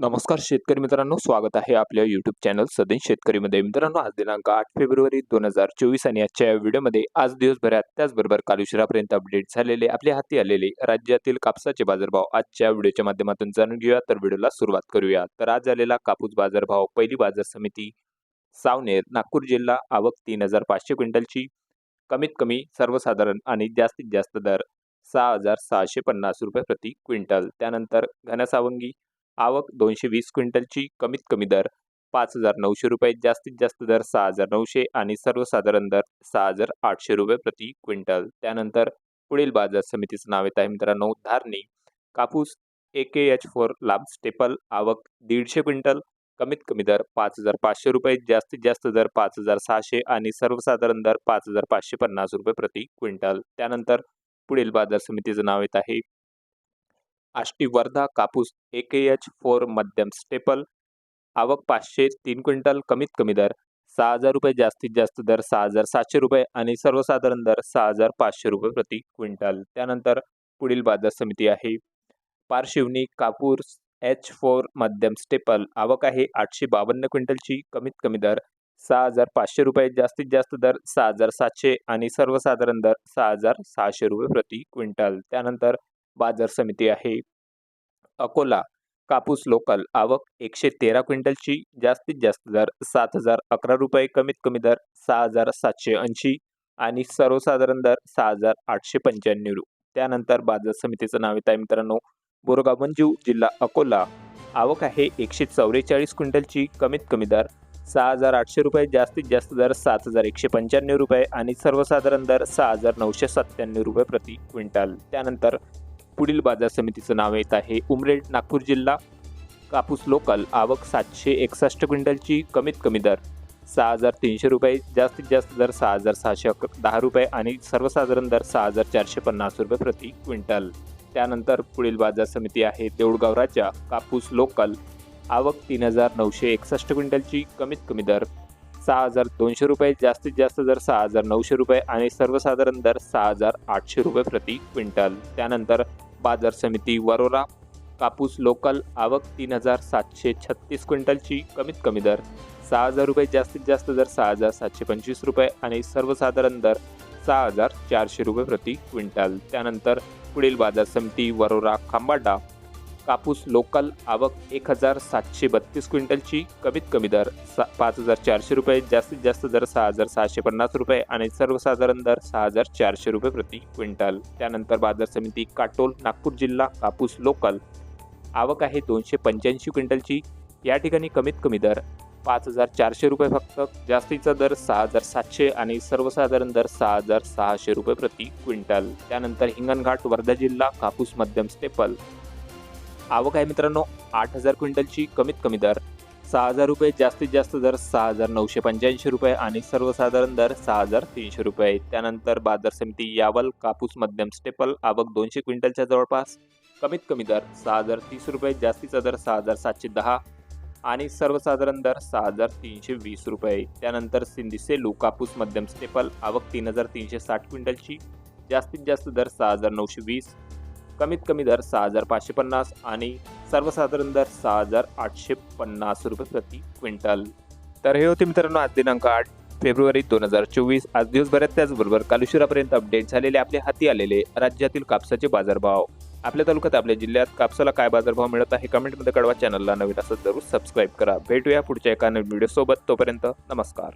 नमस्कार शेतकरी मित्रांनो स्वागत आहे आपल्या युट्यूब चॅनल सदैन शेतकरीमध्ये. मित्रांनो आज दिनांक आठ फेब्रुवारी दोन हजार चोवीस आणि आजच्या या व्हिडिओमध्ये आज दिवसभरात त्याचबरोबर काल उशिरापर्यंत अपडेट झालेले आपल्या हाती आलेले राज्यातील कापसाचे बाजारभाव आजच्या व्हिडिओच्या माध्यमातून जाणून घेऊया. तर व्हिडिओला सुरुवात करूया. तर आज झालेला कापूस बाजारभाव पहिली बाजार समिती सावनेर नागपूर जिल्हा आवक तीन हजार पाचशे क्विंटलची. कमीत कमी सर्वसाधारण आणि जास्तीत जास्त दर सहा हजार सहाशे पन्नास रुपये प्रति क्विंटल. त्यानंतर घनसावंगी आवक दोनशे वीस क्विंटलची कमीत कमी दर पाच हजार नऊशे रुपये जास्तीत जास्त दर सहा हजार नऊशे आणि सर्वसाधारण दर सहा हजार आठशे रुपये प्रति क्विंटल. त्यानंतर पुढील बाजार समितीचं नाव येत आहे मित्रांनो धारणी. कापूस ए के एच फोर लांब स्टेपल आवक दीडशे क्विंटल कमीत कमी दर पाच हजार पाचशे रुपये जास्तीत जास्त दर पाच हजार सहाशे आणि सर्वसाधारण दर पाच हजार पाचशे पन्नास रुपये प्रति क्विंटल. त्यानंतर पुढील बाजार समितीचं नाव येत आहे आष्टी वर्धा कापूस ए के एच फोर मध्यम स्टेपल. आवक पाचशे तीन क्विंटल कमीत कमी दर सहा हजार रुपये जास्तीत जास्त दर सहा हजार सातशे रुपये आणि सर्वसाधारण दर सहा हजार पाचशे रुपये प्रति क्विंटल. त्यानंतर पुढील बाजार समिती आहे. पारशिवनी कापूस एच फोर मध्यम स्टेपल. आवक आहे आठशे बावन्न क्विंटलची कमीत कमी दर सहा हजार पाचशे रुपये जास्तीत जास्त दर सहा हजार सातशे आणि सर्वसाधारण दर सहा हजार सहाशे रुपये प्रति क्विंटल. त्यानंतर बाजार समिती आहे. अकोला कापूस लोकल आवक एकशे तेरा क्विंटलची जास्तीत जास्त दर सात हजार अकरा रुपये कमीत कमी दर सहा हजार सातशे ऐंशी आणि सर्वसाधारण दर सहा हजार आठशे पंच्याण्णव रु. त्यानंतर बाजार समितीचं नाव येत आहे मित्रांनो बोरगाव मंजू जिल्हा अकोला. आवक आहे एकशे चौवेचाळीस क्विंटलची कमीत कमी दर सहा हजार आठशे रुपये जास्तीत जास्त दर सात हजार एकशे पंच्याण्णव रुपये आणि सर्वसाधारण दर सहा हजार नऊशे सत्त्याण्णव रुपये प्रति क्विंटल. त्यानंतर पुढील बाजार समितीचं नाव येत आहे. उमरेड नागपूर जिल्हा. कापूस लोकल. आवक सातशे एकसष्ट क्विंटलची. कमीत कमी दर सहा हजार तीनशे रुपये. जास्तीत जास्त दर सहा हजार सहाशे अक दहा रुपये आणि सर्वसाधारण दर सहा हजार चारशे पन्नास रुपये प्रति क्विंटल. त्यानंतर पुढील बाजार समिती आहे देऊळगाव राजा. कापूस लोकल. आवक तीन हजार नऊशे एकसष्ट क्विंटलची. कमीत कमी दर सहा हजार दोनशे रुपये. जास्तीत जास्त दर सहा हजार नऊशे रुपये आणि सर्वसाधारण दर सहा हजार आठशे रुपये प्रति क्विंटल. त्यानंतर बाजार समिती वरोरा. कापूस लोकल आवक तीन हजार सातशे छत्तीस क्विंटलची कमीत कमी दर. सहा हजार रुपये जास्तीत जास्त दर सहा हजार सातशे पंचवीस रुपये आणि सर्वसाधारण दर सहा हजार चारशे रुपये प्रति क्विंटल. त्यानंतर पुढील बाजार समिती वरोरा खांबाडा. कापूस लोकल आवक एक हजार सातशे बत्तीस क्विंटलची. कमीत कमी दर सा पाच हजार चारशे रुपये जास्तीत जास्त दर सहा हजार सहाशे पन्नास रुपये आणि सर्वसाधारण दर सहा हजार चारशे रुपये प्रति क्विंटल. त्यानंतर बाजार समिती काटोल नागपूर जिल्हा कापूस लोकल आवक आहे दोनशे पंच्याऐंशी क्विंटलची. या ठिकाणी कमीत कमी दर पाच हजार चारशे रुपये फक्त. जास्तीचा दर सहा हजार सातशे आणि सर्वसाधारण दर सहा हजार सहाशे रुपये प्रति क्विंटल. त्यानंतर हिंगणघाट वर्धा जिल्हा कापूस मध्यम स्टेपल आवक आहे मित्रांनो आठ हजार क्विंटलची कमीत कमी दर सहा हजार रुपये जास्तीत जास्त दर सहा हजार नऊशे पंच्याऐंशी रुपये आणि सर्वसाधारण दर सहा हजार तीनशे रुपये. त्यानंतर बाजार समिती यावल कापूस मध्यम स्टेपल आवक दोनशे क्विंटलच्या जवळपास कमीत कमी दर सहा हजार तीस रुपये जास्तीचा दर सहा हजार सातशे दहा आणि सर्वसाधारण दर सहा हजार तीनशे वीस रुपये. त्यानंतर सिंधी सेलू कापूस मध्यम स्टेपल आवक तीन हजार तीनशे साठ क्विंटलची जास्तीत जास्त दर सहा हजार नऊशे वीस कमीत कमी दर सहा हजार पाचशे पन्नास आणि सर्वसाधारण दर सहा हजार आठशे पन्नास रुपये प्रति क्विंटल. तर हे होते मित्रांनो आज दिनांक आठ फेब्रुवारी दोन हजार चोवीस. आज दिवसभरात त्याचबरोबर काल उशिरापर्यंत अपडेट झालेले आपल्या हाती आलेले राज्यातील कापसाचे बाजारभाव. आपल्या तालुक्यात आपल्या जिल्ह्यात कापसाला काय बाजारभाव मिळत आहे कमेंटमध्ये कळवा. चॅनलला नवीन असं जरूर सबस्क्राईब करा. भेटूया पुढच्या एका नवीन व्हिडिओसोबत तोपर्यंत नमस्कार.